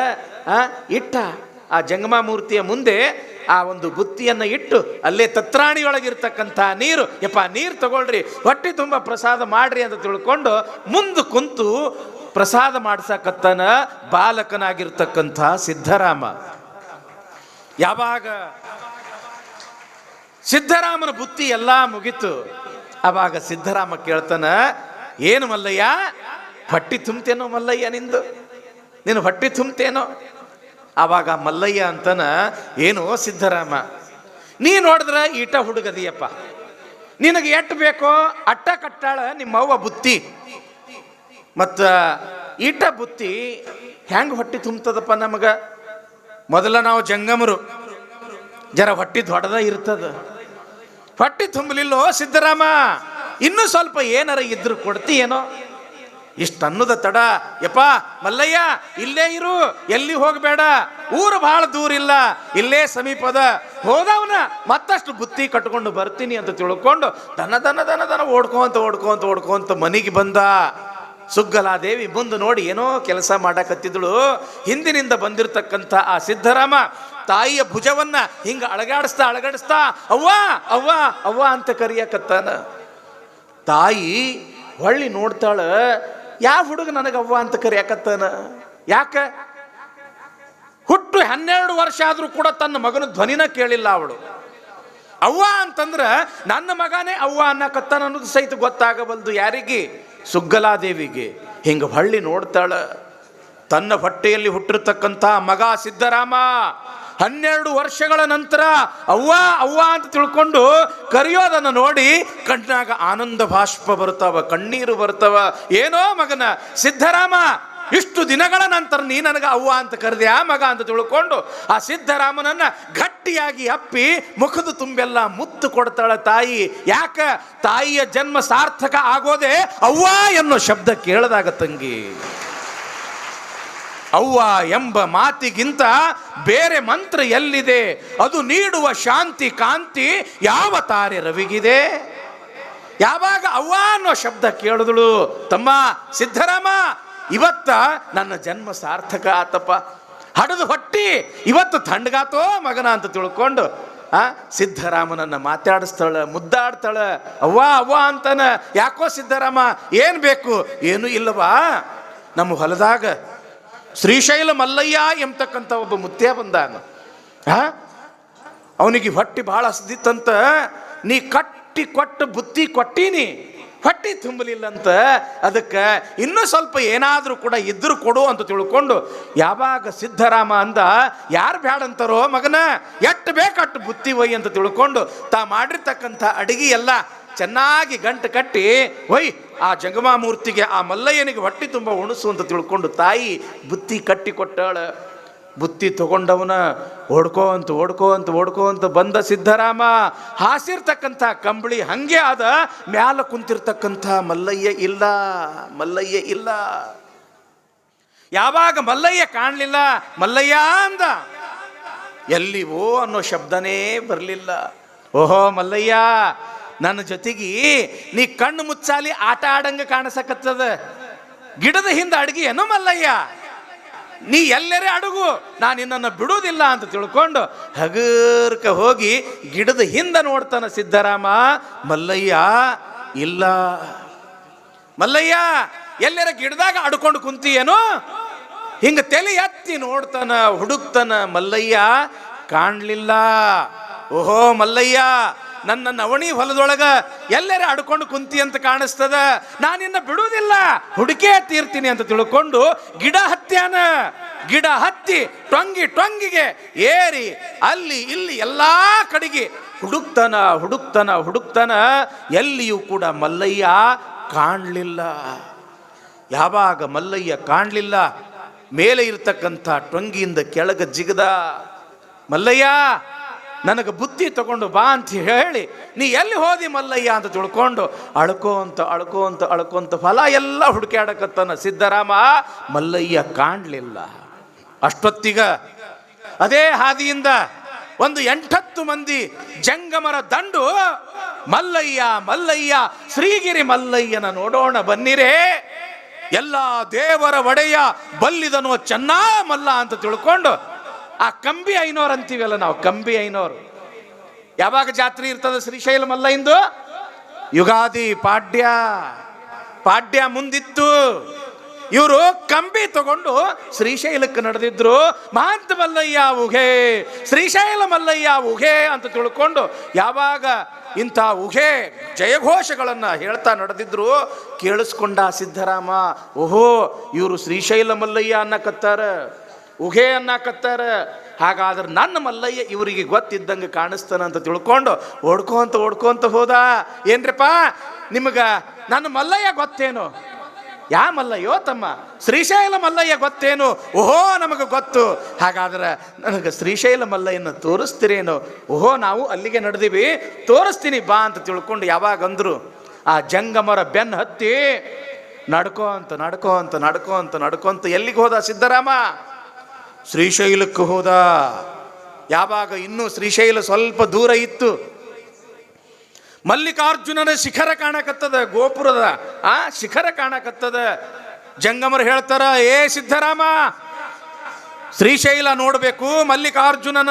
ಇಟ್ಟ ಆ ಜಂಗಮಾ ಮೂರ್ತಿಯ ಮುಂದೆ ಆ ಒಂದು ಬುತ್ತಿಯನ್ನು ಇಟ್ಟು ಅಲ್ಲೇ ತತ್ರಾಣಿಯೊಳಗಿರ್ತಕ್ಕಂಥ ನೀರು, ಯಪ್ಪ ನೀರು ತಗೊಳ್ರಿ, ಹೊಟ್ಟೆ ತುಂಬ ಪ್ರಸಾದ ಮಾಡ್ರಿ ಅಂತ ತಿಳ್ಕೊಂಡು ಮುಂದೆ ಕುಂತು ಪ್ರಸಾದ ಮಾಡ್ಸಕತ್ತನ ಬಾಲಕನಾಗಿರ್ತಕ್ಕಂಥ ಸಿದ್ಧರಾಮ. ಯಾವಾಗ? ಸಿದ್ಧರಾಮನ ಬುತ್ತಿ ಎಲ್ಲ ಮುಗೀತು. ಅವಾಗ ಸಿದ್ಧರಾಮ ಕೇಳ್ತಾನ, ಏನು ಮಲ್ಲಯ್ಯ? ಹೊಟ್ಟಿ ತುಂಬ್ತೇನೋ ಮಲ್ಲಯ್ಯ ನಿಂದು? ನೀನು ಹೊಟ್ಟಿ ತುಂಬ್ತೇನೋ? ಆವಾಗ ಮಲ್ಲಯ್ಯ ಅಂತನ, ಏನು ಸಿದ್ಧರಾಮ ನೀ ನೋಡಿದ್ರೆ ಈಟ ಹುಡುಗದಿಯಪ್ಪ. ನಿನಗೆ ಎಟ್ಟು ಬೇಕೋ ಅಟ್ಟ ಕಟ್ಟಾಳ ನಿಮ್ಮವ್ವ ಬುತ್ತಿ. ಮತ್ತು ಈಟ ಬುತ್ತಿ ಹೆಂಗ್ ಹೊಟ್ಟಿ ತುಂಬ್ತದಪ್ಪ ನಮಗ? ಮೊದಲ ನಾವು ಜಂಗಮರು. ಜರ ಹೊಟ್ಟಿ ದೊಡ್ಡದ ಇರ್ತದ. ಹೊಟ್ಟಿ ತುಂಬಲಿಲ್ಲೋ ಸಿದ್ದರಾಮ, ಇನ್ನೂ ಸ್ವಲ್ಪ ಏನಾರ ಇದ್ರು ಕೊಡ್ತೀಯೇನೋ? ಇಷ್ಟ ಅನ್ನುದ ತಡ. ಯಪ್ಪ, ಮಲ್ಲಯ್ಯ, ಇಲ್ಲೇ ಇರು, ಎಲ್ಲಿ ಹೋಗಬೇಡ? ಊರು ಬಹಳ ದೂರ ಇಲ್ಲ. ಇಲ್ಲೇ ಸಮೀಪದ ಹೋದವನ ಮತ್ತಷ್ಟು ಬುತ್ತಿ ಕಟ್ಕೊಂಡು ಬರ್ತೀನಿ ಅಂತ ತಿಳ್ಕೊಂಡು ದನ ದನ ದನ ದನ ಓಡ್ಕೊಂತ ಓಡ್ಕೊಂತ ಓಡ್ಕೊಂತ ಮನೆಗೆ ಬಂದ. ಸುಗ್ಗಲಾದೇವಿ ಮುಂದೆ ನೋಡಿ ಏನೋ ಕೆಲಸ ಮಾಡಕತ್ತಿದ್ದಳು. ಹಿಂದಿನಿಂದ ಬಂದಿರತಕ್ಕಂಥ ಆ ಸಿದ್ಧರಾಮ ತಾಯಿಯ ಭುಜವನ್ನ ಹಿಂಗ ಅಳಗಾಡಿಸ್ತಾ ಅಳಗಾಡಿಸ್ತಾ, ಅವ್ವ ಅವ್ವ ಅವ್ವ ಅಂತ ಕರಿಯಕತ್ತಾನ. ತಾಯಿ ಹೊಳ್ಳಿ ನೋಡ್ತಾಳ ಯಾವ ಹುಡುಗ ನನಗೆ ಅವ್ವ ಅಂತ ಕರಿಯಾಕತ್ತಾನ ಯಾಕ? ಹುಟ್ಟು ಹನ್ನೆರಡು ವರ್ಷ ಆದರೂ ಕೂಡ ತನ್ನ ಮಗನ ಧ್ವನಿನ ಕೇಳಿಲ್ಲ ಅವಳು. ಅವ್ವ ಅಂತಂದ್ರೆ ನನ್ನ ಮಗನೇ ಅವ್ವ ಅನ್ನಕತ್ತಾನ ಅನ್ನೋದು ಸಹಿತ ಗೊತ್ತಾಗಬಲ್ದು ಯಾರಿಗೆ? ಸುಗ್ಗಲಾದೇವಿಗೆ. ಹಿಂಗೆ ಹೊಳ್ಳಿ ನೋಡ್ತಾಳ. ತನ್ನ ಹೊಟ್ಟೆಯಲ್ಲಿ ಹುಟ್ಟಿರ್ತಕ್ಕಂಥ ಮಗ ಸಿದ್ದರಾಮ. ಹನ್ನೆರಡು ವರ್ಷಗಳ ನಂತರ ಅವ್ವ ಅವ್ವ ಅಂತ ತಿಳ್ಕೊಂಡು ಕರೆಯೋದನ್ನು ನೋಡಿ ಕಣ್ಣಾಗ ಆನಂದ ಬಾಷ್ಪ ಬರ್ತಾವ ಕಣ್ಣೀರು ಬರ್ತಾವ ಏನೋ ಮಗನ, ಸಿದ್ಧರಾಮ, ಇಷ್ಟು ದಿನಗಳ ನಂತರ ನೀ ನನಗೆ ಅವ್ವ ಅಂತ ಕರೆದ್ಯಾ ಮಗ ಅಂತ ತಿಳ್ಕೊಂಡು ಆ ಸಿದ್ಧರಾಮನನ್ನ ಗಟ್ಟಿಯಾಗಿ ಅಪ್ಪಿ ಮುಖದ ತುಂಬೆಲ್ಲ ಮುತ್ತು ಕೊಡ್ತಾಳ ತಾಯಿ. ಯಾಕ? ತಾಯಿಯ ಜನ್ಮ ಸಾರ್ಥಕ ಆಗೋದೇ ಅವ್ವ ಎನ್ನೋ ಶಬ್ದ ಕೇಳದಾಗ ತಂಗಿ. ಅವ್ವ ಎಂಬ ಮಾತಿಗಿಂತ ಬೇರೆ ಮಂತ್ರ ಎಲ್ಲಿದೆ? ಅದು ನೀಡುವ ಶಾಂತಿ ಕಾಂತಿ ಯಾವ ತಾರೆ ರವಿಗಿದೆ? ಯಾವಾಗ ಅವ್ವ ಅನ್ನೋ ಶಬ್ದ ಕೇಳಿದಳು, ತಮ್ಮ ಸಿದ್ಧರಾಮ, ಇವತ್ತ ನನ್ನ ಜನ್ಮ ಸಾರ್ಥಕ ಆತಪ್ಪ. ಹಡದು ಹೊಟ್ಟಿ, ಇವತ್ತು ಥಂಡ್ಗಾತೋ ಮಗನ ಅಂತ ತಿಳ್ಕೊಂಡು, ಆ, ಸಿದ್ಧರಾಮನನ್ನ ಮಾತಾಡಿಸ್ತಾಳ, ಮುದ್ದಾಡ್ತಾಳ. ಅವ್ವ ಅವ್ವ ಅಂತಾನ, ಯಾಕೋ ಸಿದ್ಧರಾಮ, ಏನು ಬೇಕು? ಏನು ಇಲ್ಲವಾ? ನಮ್ಮ ಹೊಲದಾಗ ಶ್ರೀಶೈಲ ಮಲ್ಲಯ್ಯ ಎಂಬತಕ್ಕಂಥ ಒಬ್ಬ ಮುತ್ಯ ಬಂದಾನ. ಅವನಿಗೆ ಹೊಟ್ಟಿ ಭಾಳ ಹಸ್ದಿತ್ತಂತ. ನೀ ಕಟ್ಟಿ ಕೊಟ್ಟು ಬುತ್ತಿ ಕೊಟ್ಟೀನಿ. ಹೊಟ್ಟಿ ತುಂಬಲಿಲ್ಲಂತ. ಅದಕ್ಕೆ ಇನ್ನೂ ಸ್ವಲ್ಪ ಏನಾದರೂ ಕೂಡ ಇದ್ರು ಕೊಡು ಅಂತ ತಿಳ್ಕೊಂಡು ಯಾವಾಗ ಸಿದ್ಧರಾಮ ಅಂದ, ಯಾರು ಬ್ಯಾಡಂತಾರೋ ಮಗನ ಎಟ್ಟು ಬೇಕಟ್ಟು ಬುತ್ತಿ ಒಯ್ ಅಂತ ತಿಳ್ಕೊಂಡು ತಾ ಮಾಡಿರ್ತಕ್ಕಂಥ ಅಡಿಗೆ ಎಲ್ಲ ಚೆನ್ನಾಗಿ ಗಂಟು ಕಟ್ಟಿ, ಒಯ್ ಆ ಜಂಗಮಾಮೂರ್ತಿಗೆ ಆ ಮಲ್ಲಯ್ಯನಿಗೆ ಹೊಟ್ಟೆ ತುಂಬ ಉಣಸು ಅಂತ ತಿಳ್ಕೊಂಡು ತಾಯಿ ಬುತ್ತಿ ಕಟ್ಟಿ ಕೊಟ್ಟಾಳ. ಬುತ್ತಿ ತಗೊಂಡವನ ಓಡ್ಕೋ ಅಂತ ಓಡ್ಕೋ ಅಂತ ಓಡ್ಕೋ ಅಂತ ಬಂದ ಸಿದ್ಧರಾಮ ಹಾಸಿರ್ತಕ್ಕಂಥ ಕಂಬಳಿ ಹಂಗೆ ಆದ, ಮ್ಯಾಲ ಕುಂತಿರ್ತಕ್ಕಂಥ ಮಲ್ಲಯ್ಯ ಇಲ್ಲ ಮಲ್ಲಯ್ಯ ಇಲ್ಲ. ಯಾವಾಗ ಮಲ್ಲಯ್ಯ ಕಾಣಲಿಲ್ಲ, ಮಲ್ಲಯ್ಯ ಅಂದ, ಎಲ್ಲಿವೋ ಅನ್ನೋ ಶಬ್ದನೇ ಬರಲಿಲ್ಲ. ಓಹೋ ಮಲ್ಲಯ್ಯ ನನ್ನ ಜೊತೆಗೆ ನೀ ಕಣ್ಣು ಮುಚ್ಚಾಲಿ ಆಟ ಆಡಂಗ ಕಾಣಿಸಕತ್ತದ. ಗಿಡದ ಹಿಂದೆ ಅಡುಗೆ ಏನು ಮಲ್ಲಯ್ಯ? ನೀ ಎಲ್ಲರೇ ಅಡುಗು, ನಾನು ನಿನ್ನನ್ನು ಬಿಡುವುದಿಲ್ಲ ಅಂತ ತಿಳ್ಕೊಂಡು ಹಗರ್ಕ ಹೋಗಿ ಗಿಡದ ಹಿಂದೆ ನೋಡ್ತಾನ ಸಿದ್ದರಾಮ, ಮಲ್ಲಯ್ಯ, ಇಲ್ಲ. ಮಲ್ಲಯ್ಯ, ಎಲ್ಲರ ಗಿಡದಾಗ ಅಡ್ಕೊಂಡು ಕುಂತಿಯೇನು? ಹಿಂಗ ತಲೆ ಎತ್ತಿ ನೋಡ್ತಾನ, ಹುಡುಕ್ತಾನ ಮಲ್ಲಯ್ಯ, ಕಾಣ್ಲಿಲ್ಲ. ಓಹೋ ಮಲ್ಲಯ್ಯ ನನ್ನ ನವಣಿ ಹೊಲದೊಳಗ ಎಲ್ಲರ ಅಡ್ಕೊಂಡು ಕುಂತಿ ಅಂತ ಕಾಣಿಸ್ತದ. ನಾನಿನ್ನ ಬಿಡುವುದಿಲ್ಲ. ಹುಡುಕೇ ತೀರ್ತೀನಿ ಅಂತ ತಿಳ್ಕೊಂಡು ಗಿಡ ಹತ್ಯಾನ. ಗಿಡ ಹತ್ತಿ ಟೊಂಗಿ ಟೊಂಗಿಗೆ ಏರಿ ಅಲ್ಲಿ ಇಲ್ಲಿ ಎಲ್ಲಾ ಕಡೆಗೆ ಹುಡುಕ್ತನ ಹುಡುಕ್ತನ ಹುಡುಕ್ತನ ಎಲ್ಲಿಯೂ ಕೂಡ ಮಲ್ಲಯ್ಯ ಕಾಣಲಿಲ್ಲ. ಯಾವಾಗ ಮಲ್ಲಯ್ಯ ಕಾಣಲಿಲ್ಲ? ಮೇಲೆ ಇರ್ತಕ್ಕಂಥ ಟೊಂಗಿಯಿಂದ ಕೆಳಗೆ ಜಿಗದ. ಮಲ್ಲಯ್ಯ ನನಗೆ ಬುದ್ಧಿ ತಗೊಂಡು ಬಾ ಅಂತ ಹೇಳಿ, ನೀ ಎಲ್ಲಿ ಹೋದಿ ಮಲ್ಲಯ್ಯ? ಅಂತ ತಿಳ್ಕೊಂಡು, ಅಳ್ಕೋ ಅಂತ ಅಳ್ಕೋ ಅಂತ ಅಳ್ಕೋ ಅಂತ ಫಲ ಎಲ್ಲ ಹುಡುಕ್ಯಾಡಕತ್ತಾನ ಸಿದ್ದರಾಮ. ಮಲ್ಲಯ್ಯ ಕಾಣಲಿಲ್ಲ. ಅಷ್ಟೊತ್ತಿಗ ಅದೇ ಹಾದಿಯಿಂದ ಒಂದು ಎಂಟತ್ತು ಮಂದಿ ಜಂಗಮರ ದಂಡು, ಮಲ್ಲಯ್ಯ ಮಲ್ಲಯ್ಯ, ಶ್ರೀಗಿರಿ ಮಲ್ಲಯ್ಯನ ನೋಡೋಣ ಬನ್ನಿರೇ. ಎಲ್ಲ ದೇವರ ಒಡೆಯ ಬಲ್ಲಿದನೋ ಚೆನ್ನ ಮಲ್ಲ ಅಂತ ತಿಳ್ಕೊಂಡು ಆ ಕಂಬಿ ಐನೋರ್ ಅಂತೀವಲ್ಲ ನಾವು, ಕಂಬಿ ಐನೋರು. ಯಾವಾಗ ಜಾತ್ರೆ ಇರ್ತದ ಶ್ರೀಶೈಲ ಮಲ್ಲ ಇಂದು? ಯುಗಾದಿ ಪಾಡ್ಯ. ಪಾಡ್ಯ ಮುಂದಿತ್ತು. ಇವರು ಕಂಬಿ ತಗೊಂಡು ಶ್ರೀಶೈಲಕ್ಕೆ ನಡೆದಿದ್ರು. ಮಹಾಂತ ಮಲ್ಲಯ್ಯ ಉಘೆ ಶ್ರೀಶೈಲ ಮಲ್ಲಯ್ಯ ಉಘೆ ಅಂತ ತಿಳ್ಕೊಂಡು ಯಾವಾಗ ಇಂಥ ಉಘೆ ಜಯಘೋಷಗಳನ್ನು ಹೇಳ್ತಾ ನಡೆದಿದ್ರು, ಕೇಳಿಸ್ಕೊಂಡ ಸಿದ್ದರಾಮ, ಓಹೋ, ಇವರು ಶ್ರೀಶೈಲ ಮಲ್ಲಯ್ಯ ಅನ್ನಕತ್ತಾರ. ಉಘೆ ಅನ್ನಕತ್ತಾರ. ಹಾಗಾದ್ರೆ ನನ್ನ ಮಲ್ಲಯ್ಯ ಇವರಿಗೆ ಗೊತ್ತಿದ್ದಂಗೆ ಕಾಣಿಸ್ತಾನ ಅಂತ ತಿಳ್ಕೊಂಡು ಓಡ್ಕೊಂತ ಓಡ್ಕೊಂತ ಹೋದ. ಏನ್ರಪ್ಪ? ನಿಮಗ ನನ್ನ ಮಲ್ಲಯ್ಯ ಗೊತ್ತೇನು? ಯಾ ಮಲ್ಲಯ್ಯೋ ತಮ್ಮ? ಶ್ರೀಶೈಲ ಮಲ್ಲಯ್ಯ ಗೊತ್ತೇನು? ಓಹೋ, ನಮಗೆ ಗೊತ್ತು. ಹಾಗಾದ್ರೆ ನನಗೆ ಶ್ರೀಶೈಲ ಮಲ್ಲಯ್ಯನ ತೋರಿಸ್ತೀರೇನು? ಓಹೋ, ನಾವು ಅಲ್ಲಿಗೆ ನಡೆದಿವಿ. ತೋರಿಸ್ತೀನಿ ಬಾ ಅಂತ ತಿಳ್ಕೊಂಡು ಯಾವಾಗ ಅಂದ್ರು, ಆ ಜಂಗಮರ ಬೆನ್ನ ಹತ್ತಿ, ನಡ್ಕೋ ಅಂತ ನಡ್ಕೋ ಅಂತ ನಡ್ಕೋ ಅಂತ ನಡ್ಕೋ ಅಂತ ಎಲ್ಲಿಗೆ ಹೋದ ಸಿದ್ದರಾಮ? ಶ್ರೀಶೈಲಕ್ಕೆ ಹೋದ. ಯಾವಾಗ ಇನ್ನೂ ಶ್ರೀಶೈಲ ಸ್ವಲ್ಪ ದೂರ ಇತ್ತು. ಮಲ್ಲಿಕಾರ್ಜುನನ ಶಿಖರ ಕಾಣಕತ್ತದ, ಗೋಪುರದ, ಆ ಶಿಖರ ಕಾಣಕತ್ತದ. ಜಂಗಮರು ಹೇಳ್ತಾರ, ಏ ಸಿದ್ದರಾಮ ಶ್ರೀಶೈಲ ನೋಡಬೇಕು, ಮಲ್ಲಿಕಾರ್ಜುನನ,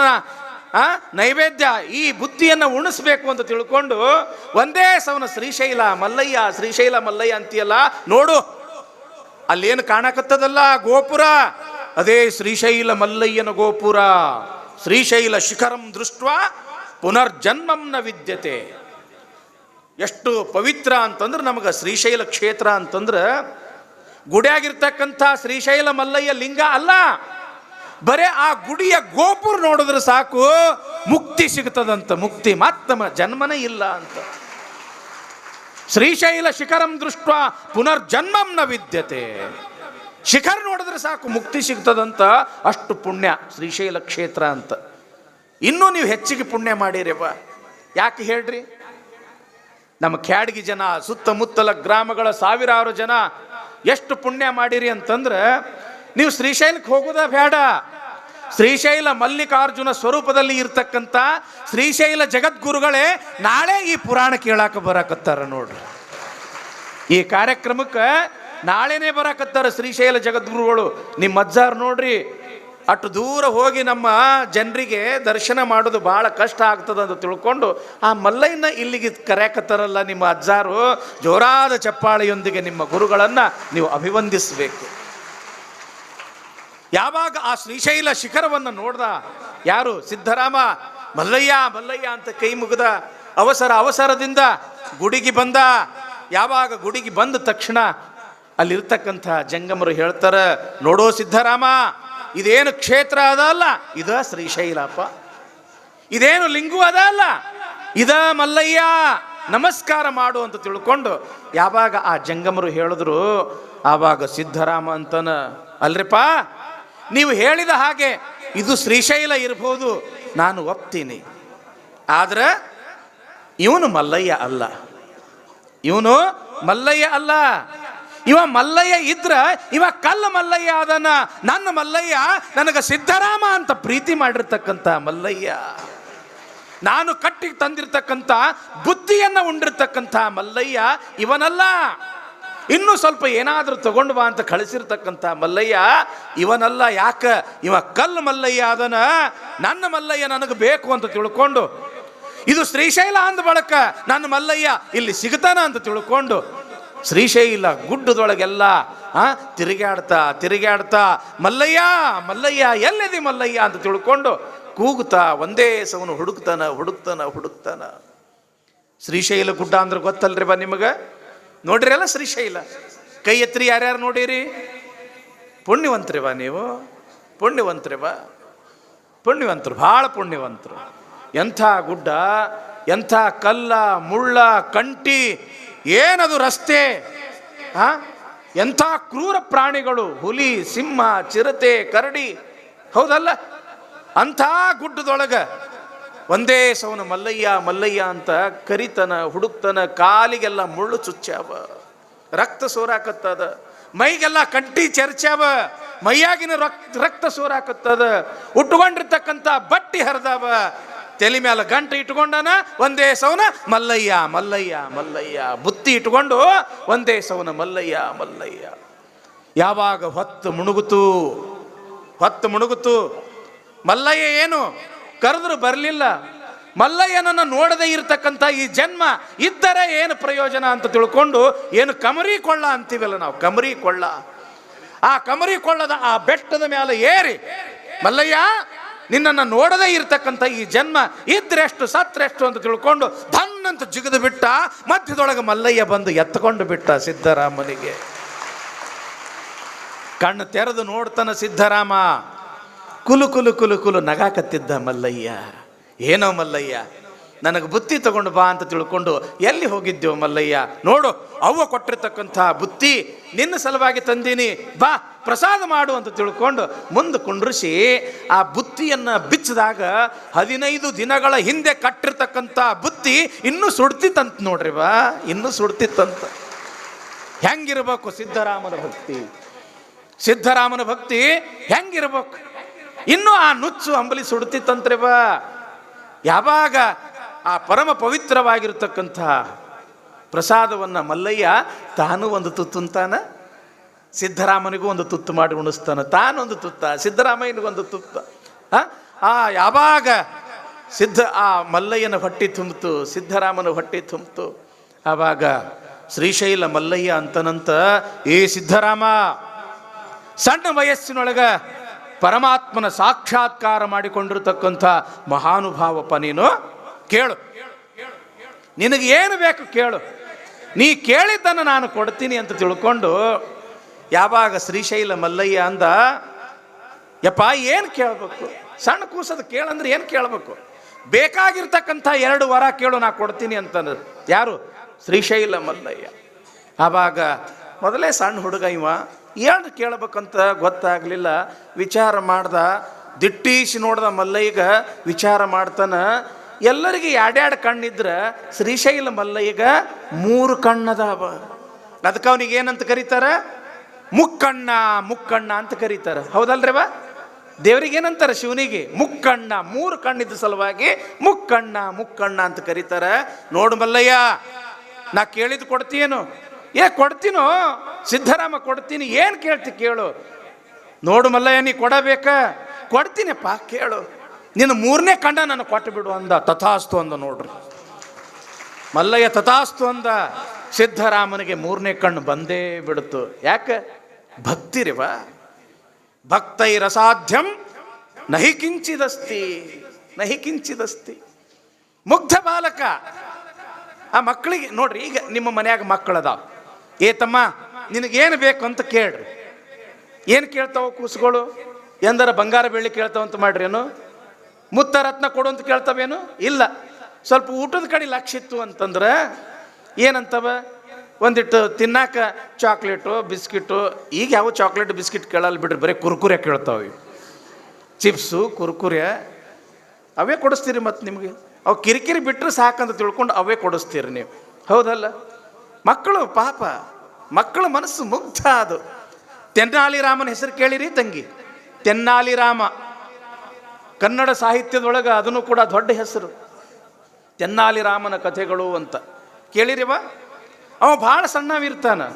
ಆ, ನೈವೇದ್ಯ, ಈ ಬುದ್ಧಿಯನ್ನ ಉಣಿಸ್ಬೇಕು ಅಂತ ತಿಳ್ಕೊಂಡು ಒಂದೇ ಸವನ, ಶ್ರೀಶೈಲ ಮಲ್ಲಯ್ಯ ಶ್ರೀಶೈಲ ಮಲ್ಲಯ್ಯ ಅಂತೀಯಲ್ಲ, ನೋಡು, ಅಲ್ಲೇನು ಕಾಣಕತ್ತದಲ್ಲ ಗೋಪುರ. ಅದೇ ಶ್ರೀಶೈಲ ಮಲ್ಲಯ್ಯನ ಗೋಪುರ. ಶ್ರೀಶೈಲ ಶಿಖರಂ ದೃಷ್ಟ ಪುನರ್ಜನ್ಮಂನ ವಿದ್ಯತೆ. ಎಷ್ಟು ಪವಿತ್ರ ಅಂತಂದ್ರೆ ನಮಗೆ ಶ್ರೀಶೈಲ ಕ್ಷೇತ್ರ ಅಂತಂದ್ರೆ ಗುಡಿಯಾಗಿರ್ತಕ್ಕಂಥ ಶ್ರೀಶೈಲ ಮಲ್ಲಯ್ಯ ಲಿಂಗ ಅಲ್ಲ. ಬರೇ ಆ ಗುಡಿಯ ಗೋಪುರ ನೋಡಿದ್ರೆ ಸಾಕು, ಮುಕ್ತಿ ಸಿಗ್ತದಂತ, ಮುಕ್ತಿ ಮತ್ತಮ ಜನ್ಮನೇ ಇಲ್ಲ ಅಂತ. ಶ್ರೀಶೈಲ ಶಿಖರಂ ದೃಷ್ಟ ಪುನರ್ಜನ್ಮಂನ ವಿದ್ಯತೆ. ಶಿಖರ ನೋಡಿದ್ರೆ ಸಾಕು, ಮುಕ್ತಿ ಸಿಗ್ತದಂತ ಅಷ್ಟು ಪುಣ್ಯ, ಶ್ರೀಶೈಲ ಕ್ಷೇತ್ರ ಅಂತ. ಇನ್ನೂ ನೀವು ಹೆಚ್ಚಿಗೆ ಪುಣ್ಯ ಮಾಡಿರವ ಯಾಕೆ ಹೇಳ್ರಿ? ನಮ್ಮ ಕ್ಯಾಡ್ಗಿ ಜನ, ಸುತ್ತಮುತ್ತಲ ಗ್ರಾಮಗಳ ಸಾವಿರಾರು ಜನ ಎಷ್ಟು ಪುಣ್ಯ ಮಾಡಿರಿ ಅಂತಂದ್ರೆ, ನೀವು ಶ್ರೀಶೈಲಕ್ಕೆ ಹೋಗೋದ ಬೇಡ. ಶ್ರೀಶೈಲ ಮಲ್ಲಿಕಾರ್ಜುನ ಸ್ವರೂಪದಲ್ಲಿ ಇರ್ತಕ್ಕಂಥ ಶ್ರೀಶೈಲ ಜಗದ್ಗುರುಗಳೇ ನಾಳೆ ಈ ಪುರಾಣ ಕೇಳಾಕ ಬರಾಕತ್ತಾರ ನೋಡ್ರಿ. ಈ ಕಾರ್ಯಕ್ರಮಕ್ಕೆ ನಾಳೆನೇ ಬರಕತ್ತಾರ ಶ್ರೀಶೈಲ ಜಗದ್ಗುರುಗಳು. ನಿಮ್ಮ ಅಜ್ಜಾರ್ ನೋಡ್ರಿ, ಅಷ್ಟು ದೂರ ಹೋಗಿ ನಮ್ಮ ಜನರಿಗೆ ದರ್ಶನ ಮಾಡೋದು ಭಾಳ ಕಷ್ಟ ಆಗ್ತದೆ ಅಂತ ತಿಳ್ಕೊಂಡು ಆ ಮಲ್ಲಯ್ಯನ ಇಲ್ಲಿಗೆ ಕರೆಯಕತ್ತಾರಲ್ಲ ನಿಮ್ಮ ಅಜ್ಜಾರು, ಜೋರಾದ ಚಪ್ಪಾಳೆಯೊಂದಿಗೆ ನಿಮ್ಮ ಗುರುಗಳನ್ನು ನೀವು ಅಭಿವಂದಿಸಬೇಕು. ಯಾವಾಗ ಆ ಶ್ರೀಶೈಲ ಶಿಖರವನ್ನು ನೋಡ್ದ? ಯಾರು? ಸಿದ್ಧರಾಮ, ಮಲ್ಲಯ್ಯ ಮಲ್ಲಯ್ಯ ಅಂತ ಕೈ ಮುಗಿದ ಅವಸರ ಅವಸರದಿಂದ ಗುಡಿಗೆ ಬಂದ. ಯಾವಾಗ ಗುಡಿಗೆ ಬಂದ ತಕ್ಷಣ ಅಲ್ಲಿರ್ತಕ್ಕಂಥ ಜಂಗಮರು ಹೇಳ್ತಾರ, ನೋಡೋ ಸಿದ್ಧರಾಮ, ಇದೇನು ಕ್ಷೇತ್ರ ಅದ ಅಲ್ಲ? ಇದ ಶ್ರೀಶೈಲಪ್ಪ. ಇದೇನು ಲಿಂಗು ಅದ ಅಲ್ಲ? ಇದ ಮಲ್ಲಯ್ಯ, ನಮಸ್ಕಾರ ಮಾಡು ಅಂತ ತಿಳ್ಕೊಂಡು ಯಾವಾಗ ಆ ಜಂಗಮರು ಹೇಳಿದ್ರು, ಆವಾಗ ಸಿದ್ಧರಾಮ ಅಂತನ ಅಲ್ರಿಪ್ಪ ನೀವು ಹೇಳಿದ ಹಾಗೆ ಇದು ಶ್ರೀಶೈಲ ಇರ್ಬೋದು, ನಾನು ಒಪ್ತೀನಿ. ಆದ್ರೆ, ಇವನು ಮಲ್ಲಯ್ಯ ಅಲ್ಲ. ಇವನು ಮಲ್ಲಯ್ಯ ಅಲ್ಲ. ಇವ ಮಲ್ಲಯ್ಯ ಇದ್ರ, ಇವ ಕಲ್ಲ ಮಲ್ಲಯ್ಯ ಅದನ್ನ ನನ್ನ ಮಲ್ಲಯ್ಯ ನನಗೆ ಸಿದ್ದರಾಮ ಅಂತ ಪ್ರೀತಿ ಮಾಡಿರ್ತಕ್ಕಂಥ ಮಲ್ಲಯ್ಯ. ನಾನು ಕಟ್ಟಿ ತಂದಿರ್ತಕ್ಕಂಥ ಬುದ್ಧಿಯನ್ನ ಉಂಡಿರ್ತಕ್ಕಂಥ ಮಲ್ಲಯ್ಯ ಇವನಲ್ಲ. ಇನ್ನೂ ಸ್ವಲ್ಪ ಏನಾದರೂ ತಗೊಂಡು ಬಾ ಅಂತ ಕಳಿಸಿರ್ತಕ್ಕಂಥ ಮಲ್ಲಯ್ಯ ಇವನಲ್ಲ. ಯಾಕ? ಇವ ಕಲ್ಲು ಮಲ್ಲಯ್ಯ ಅದನ ನನ್ನ ಮಲ್ಲಯ್ಯ ನನಗೆ ಬೇಕು ಅಂತ ತಿಳ್ಕೊಂಡು. ಇದು ಶ್ರೀಶೈಲ ಅಂದ ಬಳಕ ನನ್ನ ಮಲ್ಲಯ್ಯ ಇಲ್ಲಿ ಸಿಗ್ತಾನ ಅಂತ ತಿಳ್ಕೊಂಡು. ಶ್ರೀಶೈಲ ಗುಡ್ಡದೊಳಗೆಲ್ಲ ತಿರುಗಾಡ್ತಾ ತಿರುಗಾಡ್ತಾ, ಮಲ್ಲಯ್ಯ ಮಲ್ಲಯ್ಯ ಎಲ್ಲದಿ ಮಲ್ಲಯ್ಯ ಅಂತ ತಿಳ್ಕೊಂಡು ಕೂಗುತ್ತಾ, ಒಂದೇ ಸವನು ಹುಡುಕ್ತಾನ ಹುಡುಕ್ತಾನ ಹುಡುಕ್ತಾನ. ಶ್ರೀಶೈಲ ಗುಡ್ಡ ಅಂದ್ರೆ ಗೊತ್ತಲ್ರಿ ಬಾ ನಿಮಗೆ? ನೋಡ್ರಿ ಅಲ್ಲ ಶ್ರೀಶೈಲ ಕೈ ಎತ್ರಿ ಯಾರ್ಯಾರು ನೋಡಿರಿ? ಪುಣ್ಯವಂತ್ರಿ ಬಾ ನೀವು. ಪುಣ್ಯವಂತ್ರಿ ಬಾ. ಪುಣ್ಯವಂತರು, ಭಾಳ ಪುಣ್ಯವಂತರು. ಎಂಥ ಗುಡ್ಡ, ಎಂಥ ಕಲ್ಲ, ಮುಳ್ಳ ಕಂಟಿ ಏನದು ರಸ್ತೆ? ಆ? ಎಂಥ ಕ್ರೂರ ಪ್ರಾಣಿಗಳು? ಹುಲಿ, ಸಿಂಹ, ಚಿರತೆ, ಕರಡಿ. ಹೌದಲ್ಲ? ಅಂಥ ಗುಡ್ಡದೊಳಗೆ ಒಂದೇ ಸವನ ಮಲ್ಲಯ್ಯ ಮಲ್ಲಯ್ಯ ಅಂತ ಕರಿತನ, ಹುಡುಕ್ತನ, ಕಾಲಿಗೆಲ್ಲ ಮುಳ್ಳು ಚುಚ್ಚಾವ. ರಕ್ತ ಸೋರಾಕತ್ತದ. ಮೈಗೆಲ್ಲ ಕಂಟಿ ಚರ್ಚಾವ. ಮೈಯಾಗಿನ ರಕ್ತ ರಕ್ತ ಸೋರಾಕತ್ತದ. ಉಟ್ಕೊಂಡಿರ್ತಕ್ಕಂಥ ಬಟ್ಟಿ ಹರಿದಾವ. ತಲೆ ಮೇಲೆ ಗಂಟು ಇಟ್ಕೊಂಡನ, ಒಂದೇ ಸೌನ, ಮಲ್ಲಯ್ಯ ಮಲ್ಲಯ್ಯ ಮಲ್ಲಯ್ಯ. ಬುತ್ತಿ ಇಟ್ಕೊಂಡು, ಒಂದೇ ಸೌನ, ಮಲ್ಲಯ್ಯ ಮಲ್ಲಯ್ಯ. ಯಾವಾಗ ಹೊತ್ತು ಮುಣುಗುತು ಹೊತ್ತು ಮುಣುಗುತು ಮಲ್ಲಯ್ಯ ಏನು? ಕರೆದ್ರು ಬರಲಿಲ್ಲ. ಮಲ್ಲಯ್ಯನನ್ನು ನೋಡದೆ ಇರತಕ್ಕಂಥ ಈ ಜನ್ಮ ಇದ್ದರೆ ಏನು ಪ್ರಯೋಜನ ಅಂತ ತಿಳ್ಕೊಂಡು, ಏನು ಕಮರಿ ಕೊಳ್ಳ ಅಂತೀವಲ್ಲ ನಾವು, ಕಮರಿ ಕೊಳ್ಳ. ಆ ಕಮರಿ ಕೊಳ್ಳದ ಆ ಬೆಟ್ಟದ ಮೇಲೆ ಏರಿ, ಮಲ್ಲಯ್ಯ ನಿನ್ನನ್ನು ನೋಡದೇ ಇರತಕ್ಕಂಥ ಈ ಜನ್ಮ ಇದ್ರೆಷ್ಟು ಸತ್ರೆಷ್ಟು ಅಂತ ತಿಳ್ಕೊಂಡು ಧನ್ನಂತ ಜಿಗಿದು ಬಿಟ್ಟ ಮಧ್ಯದೊಳಗೆ ಮಲ್ಲಯ್ಯ ಬಂದು ಎತ್ಕೊಂಡು ಬಿಟ್ಟ ಸಿದ್ದರಾಮನಿಗೆ. ಕಣ್ಣು ತೆರೆದು ನೋಡ್ತಾನ ಸಿದ್ದರಾಮ. ಕುಲು ಕುಲು ಕುಲು ಕುಲು ನಗಾಕತ್ತಿದ್ದ ಮಲ್ಲಯ್ಯ. ಏನೋ ಮಲ್ಲಯ್ಯ ನನಗೆ ಬುತ್ತಿ ತಗೊಂಡು ಬಾ ಅಂತ ತಿಳ್ಕೊಂಡು ಎಲ್ಲಿ ಹೋಗಿದ್ದೆವು ಮಲ್ಲಯ್ಯ? ನೋಡು, ಅವ್ವ ಕೊಟ್ಟಿರ್ತಕ್ಕಂಥ ಬುತ್ತಿ ನಿನ್ನ ಸಲುವಾಗಿ ತಂದೀನಿ. ಬಾ, ಪ್ರಸಾದ ಮಾಡು ಅಂತ ತಿಳ್ಕೊಂಡು ಮುಂದೆ ಕುಂಡ್ರಿಸಿ ಆ ಬುತ್ತಿಯನ್ನು ಬಿಚ್ಚಿದಾಗ ಹದಿನೈದು ದಿನಗಳ ಹಿಂದೆ ಕಟ್ಟಿರ್ತಕ್ಕಂಥ ಬುತ್ತಿ ಇನ್ನೂ ಸುಡ್ತಿತ್ತಂತ ನೋಡ್ರಿ ಬಾ, ಇನ್ನೂ ಸುಡ್ತಿತ್ತಂತ. ಹೆಂಗಿರ್ಬೇಕು ಸಿದ್ಧರಾಮನ ಭಕ್ತಿ? ಸಿದ್ಧರಾಮನ ಭಕ್ತಿ ಹೆಂಗಿರ್ಬೇಕು? ಇನ್ನೂ ಆ ನುಚ್ಚು ಅಂಬಲಿ ಸುಡ್ತಿತ್ತಂತ್ರಿ ಬಾ. ಯಾವಾಗ ಆ ಪರಮ ಪವಿತ್ರವಾಗಿರತಕ್ಕಂತಹ ಪ್ರಸಾದವನ್ನು ಮಲ್ಲಯ್ಯ ತಾನು ಒಂದು ತುತ್ತುಂತಾನ ಸಿದ್ದರಾಮನಿಗೂ ಒಂದು ತುತ್ತು ಮಾಡಿ ಉಣಿಸ್ತಾನ. ತಾನೊಂದು ತುತ್ತ ಸಿದ್ದರಾಮಯ್ಯನಿಗೊಂದು ತುತ್ತ. ಆ? ಯಾವಾಗ ಸಿದ್ಧ, ಆ ಮಲ್ಲಯ್ಯನ ಹೊಟ್ಟೆ ತುಂಬಿತು, ಸಿದ್ದರಾಮನ ಹೊಟ್ಟೆ ತುಂಬಿತು, ಆವಾಗ ಶ್ರೀಶೈಲ ಮಲ್ಲಯ್ಯ ಅಂತನಂತ, ಏ ಸಿದ್ದರಾಮ, ಸಣ್ಣ ವಯಸ್ಸಿನೊಳಗ ಪರಮಾತ್ಮನ ಸಾಕ್ಷಾತ್ಕಾರ ಮಾಡಿಕೊಂಡಿರತಕ್ಕಂಥ ಮಹಾನುಭಾವಪ್ಪ ನೀನು? ಕೇಳು. ನಿನಗೆ ಏನು ಬೇಕು ಕೇಳು. ನೀ ಕೇಳಿದ್ದನ್ನು ನಾನು ಕೊಡ್ತೀನಿ ಅಂತ ತಿಳ್ಕೊಂಡು ಯಾವಾಗ ಶ್ರೀಶೈಲ ಮಲ್ಲಯ್ಯ ಅಂದ, ಯಪ್ಪ, ಏನು ಕೇಳಬೇಕು? ಸಣ್ಣ ಕೂಸದ ಕೇಳಂದ್ರೆ ಏನು ಕೇಳಬೇಕು? ಬೇಕಾಗಿರ್ತಕ್ಕಂಥ ಎರಡು ವರ ಕೇಳು, ನಾ ಕೊಡ್ತೀನಿ ಅಂತಂದ್ರೆ ಯಾರು? ಶ್ರೀಶೈಲ ಮಲ್ಲಯ್ಯ. ಆವಾಗ ಮೊದಲೇ ಸಣ್ಣ ಹುಡುಗ ಇವ ಏನು ಕೇಳಬೇಕಂತ ಗೊತ್ತಾಗಲಿಲ್ಲ. ವಿಚಾರ ಮಾಡ್ದ, ದಿಟ್ಟೀಸಿ ನೋಡ್ದ ಮಲ್ಲಯ್ಯಗ ವಿಚಾರ ಮಾಡ್ತಾನ ಎಲ್ಲರಿಗೆ ಎರಡೆರಡು ಕಣ್ಣಿದ್ರೆ ಶ್ರೀಶೈಲ ಮಲ್ಲಯ್ಯಗ ಮೂರು ಕಣ್ಣದಾವ. ಅದಕ್ಕೆ ಅವನಿಗೆ ಏನಂತ ಕರೀತಾರ? ಮುಕ್ಕಣ್ಣ ಮುಕ್ಕಣ್ಣ ಅಂತ ಕರೀತಾರ. ಹೌದಲ್ರವ ದೇವರಿಗೆ ಏನಂತಾರೆ ಶಿವನಿಗೆ? ಮುಕ್ಕಣ್ಣ, ಮೂರು ಕಣ್ಣಿದ್ದ ಸಲುವಾಗಿ ಮುಕ್ಕಣ್ಣ ಮುಕ್ಕಣ್ಣ ಅಂತ ಕರೀತಾರ. ನೋಡು ಮಲ್ಲಯ್ಯ, ನಾ ಕೇಳಿದ್ ಕೊಡ್ತೀಯೇನು? ಏ, ಕೊಡ್ತೀನೋ? ಸಿದ್ದರಾಮ ಕೊಡ್ತೀನಿ, ಏನು ಕೇಳ್ತಿ ಕೇಳು. ನೋಡು ಮಲ್ಲಯ್ಯ, ನೀ ಕೊಡಬೇಕಾ? ಕೊಡ್ತೀನಪ್ಪ, ಕೇಳು. ನಿನ್ನ ಮೂರನೇ ಕಂಡ ನಾನು ಕೊಟ್ಟು ಬಿಡು ಅಂದ. ತಥಾಸ್ತು ಅಂದ ನೋಡ್ರಿ. ಮಲ್ಲಯ್ಯ ತಥಾಸ್ತು ಅಂದ, ಸಿದ್ಧರಾಮನಿಗೆ ಮೂರನೇ ಕಣ್ಣು ಬಂದೇ ಬಿಡುತ್ತು ಯಾಕೆ? ಭಕ್ತಿರಿವ. ಭಕ್ತೈರಸಾಧ್ಯಂ, ನಹಿ ಕಿಂಚಿದಸ್ತಿ ನಹಿ ಕಿಂಚಿದಸ್ತಿ. ಮುಗ್ಧ ಬಾಲಕ. ಆ ಮಕ್ಕಳಿಗೆ, ನೋಡ್ರಿ, ಈಗ ನಿಮ್ಮ ಮನ್ಯಾಗ ಮಕ್ಕಳದಾವ. ಏ ತಮ್ಮ, ನಿನಗೇನು ಬೇಕು ಅಂತ ಕೇಳ್ರಿ. ಏನು ಕೇಳ್ತಾವ ಕೂಸುಗಳು? ಎಂದರ ಬಂಗಾರ ಬೆಳ್ಳಿ ಕೇಳ್ತಾವ ಅಂತ ಮಾಡ್ರೇನು ಮುತ್ತ ರತ್ನ ಕೊಡು ಅಂತ ಕೇಳ್ತಾವೇನು? ಇಲ್ಲ. ಸ್ವಲ್ಪ ಊಟದ ಕಡೆ ಲಕ್ಷ ಇತ್ತು ಅಂತಂದ್ರೆ ಏನಂತವ? ಒಂದಿಟ್ಟು ತಿನ್ನಾಕ ಚಾಕ್ಲೇಟು, ಬಿಸ್ಕಿಟು, ಈಗ ಯಾವ ಚಾಕ್ಲೇಟ್, ಬಿಸ್ಕಿಟ್ ಕೇಳಲ್ಲ ಬಿಡ್ರಿ, ಬರೀ ಕುರ್ಕುರೆ ಕೇಳ್ತಾವೆ ಚಿಪ್ಸು, ಕುರ್ಕುರೆ, ಅವೇ ಕೊಡಿಸ್ತೀರಿ ಮತ್ತು ನಿಮಗೆ? ಅವು ಕಿರಿಕಿರಿ ಬಿಟ್ಟರೆ ಸಾಕಂತ ತಿಳ್ಕೊಂಡು ಅವೇ ಕೊಡಿಸ್ತೀರಿ ನೀವು. ಹೌದಲ್ಲ? ಮಕ್ಕಳು ಪಾಪ, ಮಕ್ಕಳ ಮನಸ್ಸು ಮುಗ್ಧ ಅದು. ತೆನ್ನಾಲಿ ರಾಮನ ಹೆಸರು ಕೇಳಿರಿ ತಂಗಿ. ತೆನ್ನಾಲಿ ರಾಮ ಕನ್ನಡ ಸಾಹಿತ್ಯದೊಳಗೆ ಅದನ್ನು ಕೂಡ ದೊಡ್ಡ ಹೆಸರು. ತೆನ್ನಾಲಿ ರಾಮನ ಕಥೆಗಳು ಅಂತ. ಕೇಳಿರಿವ? ಅವ ಭಾಳ ಸಣ್ಣವಿರ್ತಾನ.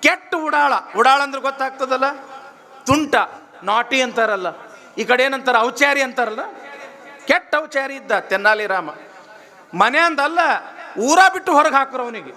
ಕೆಟ್ಟ ಉಡಾಳ. ಉಡಾಳ ಅಂದ್ರೆ ಗೊತ್ತಾಗ್ತದಲ್ಲ? ತುಂಟ. ನಾಟಿ ಅಂತಾರಲ್ಲ. ಈ ಕಡೆ ಏನಂತಾರ? ಔಚಾರಿ ಅಂತಾರಲ್ಲ? ಕೆಟ್ಟ ಔಚಾರಿ ಇದ್ದ ತೆನ್ನಾಲಿ ರಾಮ. ಮನೆ ಅಂದಲ್ಲ, ಊರ ಬಿಟ್ಟು ಹೊರಗೆ ಹಾಕ್ರು ಅವನಿಗೆ.